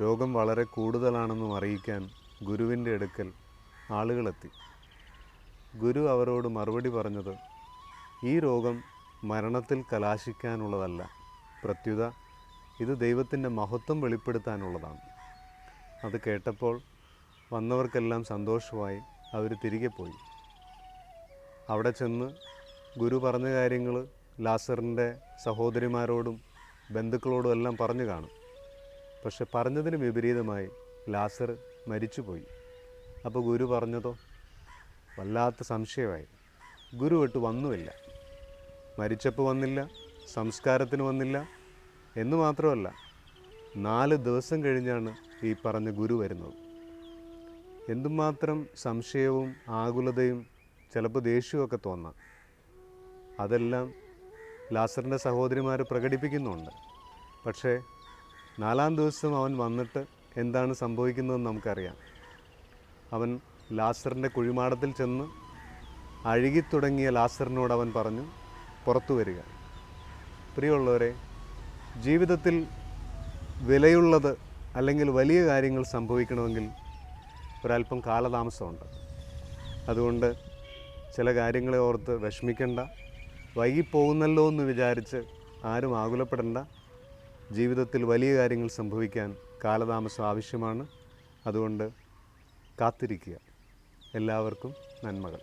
രോഗം വളരെ കൂടുതലാണെന്നും അറിയിക്കാൻ ഗുരുവിന്റെ അടുക്കൽ ആളുകളെത്തി. ഗുരു അവരോട് മറുപടി പറഞ്ഞത് ഈ രോഗം മരണത്തിൽ കലാശിക്കാനുള്ളതല്ല. പ്രത്യുത ഇത് ദൈവത്തിന്റെ മഹത്വം വെളിപ്പെടുത്താനുള്ളതാണ്. അത് കേട്ടപ്പോൾ വന്നവർക്കെല്ലാം സന്തോഷമായി അവർ തിരികെ പോയി. അവിടെ ചെന്ന് ഗുരു പറഞ്ഞ കാര്യങ്ങൾ ലാസറിന്റെ സഹോദരിമാരോടും ബന്ധുക്കളോടും എല്ലാം പറഞ്ഞു കാണും. പക്ഷെ പറഞ്ഞതിന് വിപരീതമായി ലാസർ മരിച്ചുപോയി. അപ്പോൾ ഗുരു പറഞ്ഞതോ? വല്ലാത്ത സംശയമായി. ഗുരു വിട്ട് വന്നുമില്ല. മരിച്ചപ്പോൾ വന്നില്ല സംസ്കാരത്തിന് വന്നില്ല എന്ന് മാത്രമല്ല നാല് ദിവസം കഴിഞ്ഞാണ് ഈ പറഞ്ഞ ഗുരു വരുന്നത്. എന്തുമാത്രം സംശയവും ആകുലതയും ചിലപ്പോൾ ദേഷ്യമൊക്കെ തോന്നാം. അതെല്ലാം ലാസറിന്റെ സഹോദരിമാർ പ്രകടിപ്പിക്കുന്നുണ്ട്. പക്ഷേ നാലാം ദിവസം അവൻ വന്നിട്ട് എന്താണ് സംഭവിക്കുന്നതെന്ന് നമുക്കറിയാം. അവൻ ലാസറിന്റെ കുഴിമാടത്തിൽ ചെന്ന് അഴുകിത്തുടങ്ങിയ ലാസറിനോട് അവൻ പറഞ്ഞു പുറത്തു വരിക. പ്രിയമുള്ളവരെ ജീവിതത്തിൽ വിലയുള്ളത് അല്ലെങ്കിൽ വലിയ കാര്യങ്ങൾ സംഭവിക്കണമെങ്കിൽ ഒരല്പം കാലതാമസമുണ്ട്. അതുകൊണ്ട് ചില കാര്യങ്ങളെ ഓർത്ത് വിഷമിക്കേണ്ട. വൈകിപ്പോകുന്നല്ലോ എന്ന് വിചാരിച്ച് ആരും ആകുലപ്പെടേണ്ട. ജീവിതത്തിൽ വലിയ കാര്യങ്ങൾ സംഭവിക്കാൻ കാലതാമസം ആവശ്യമാണ്. അതുകൊണ്ട് കാത്തിരിക്കുക. എല്ലാവർക്കും നന്മകൾ.